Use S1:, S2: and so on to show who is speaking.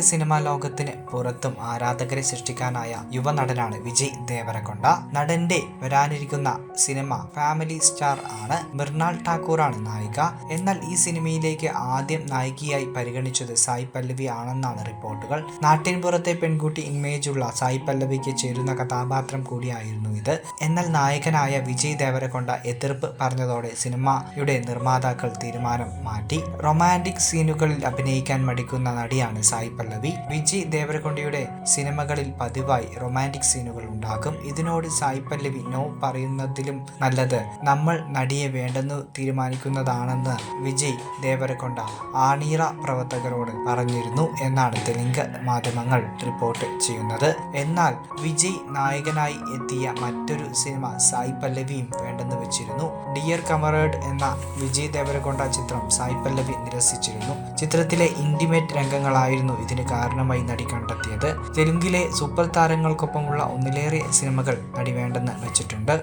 S1: Cinema ലോകത്തിന് പുറത്തും ആരാധകരെ സൃഷ്ടിക്കാനായ യുവനടനാണ് വിജയ് ദേവരകൊണ്ട. നടന്റെ വരാനിരിക്കുന്ന സിനിമ ഫാമിലി സ്റ്റാർ ആണ് മൃണാൾ ടാക്കൂറാണ് നായിക. എന്നാൽ ഈ സിനിമയിലേക്ക് ആദ്യം നായികയായി പരിഗണിച്ചത് സായി പല്ലവി ആണെന്നാണ് റിപ്പോർട്ടുകൾ. നാട്ടിൻപുറത്തെ പെൺകുട്ടി ഇമേജുള്ള സായി പല്ലവിക്ക് ചേരുന്ന കഥാപാത്രം കൂടിയായിരുന്നു ഇത്. എന്നാൽ നായകനായ വിജയ് ദേവരകൊണ്ട എതിർപ്പ് പറഞ്ഞതോടെ സിനിമയുടെ നിർമ്മാതാക്കൾ തീരുമാനം മാറ്റി. റൊമാന്റിക് സീനുകളിൽ അഭിനയിക്കാൻ മടിക്കുന്ന നടിയാണ് സായി പല്ലവി. വിജയ് ദേവരകൊണ്ടിയുടെ സിനിമകളിൽ പതിവായി റൊമാന്റിക് സീനുകൾ ഉണ്ടാകും ഇതിനോട് സായി പല്ലവി നോ പറയുന്നതിലും നല്ലത് നമ്മൾ നടിയെ വേണ്ടെന്ന് തീരുമാനിക്കുന്നതാണെന്ന് വിജയ് ദേവരകൊണ്ട ആണീറ പ്രവർത്തകരോട് പറഞ്ഞിരുന്നു എന്നാണ് തെലുങ്ക് മാധ്യമങ്ങൾ റിപ്പോർട്ട് ചെയ്യുന്നത്. എന്നാൽ വിജയ് നായകനായി എത്തിയ മറ്റൊരു സിനിമ സായി പല്ലവിയും വേണ്ടെന്ന് വെച്ചിരുന്നു. ഡിയർ കമറേഡ് എന്ന വിജയ് ദേവരകൊണ്ട ചിത്രം സായി പല്ലവി നിരസിച്ചിരുന്നു. ചിത്രത്തിലെ ഇന്റിമേറ്റ് രംഗങ്ങളായിരുന്നു ഇതിന് കാരണമായി നടി കണ്ടെത്തിയത്. തെലുങ്കിലെ സൂപ്പർ താരങ്ങൾക്കൊപ്പമുള്ള ഒന്നിലേറെ സിനിമകൾ നടി വേണ്ടെന്ന് വെച്ചിട്ടുണ്ട്.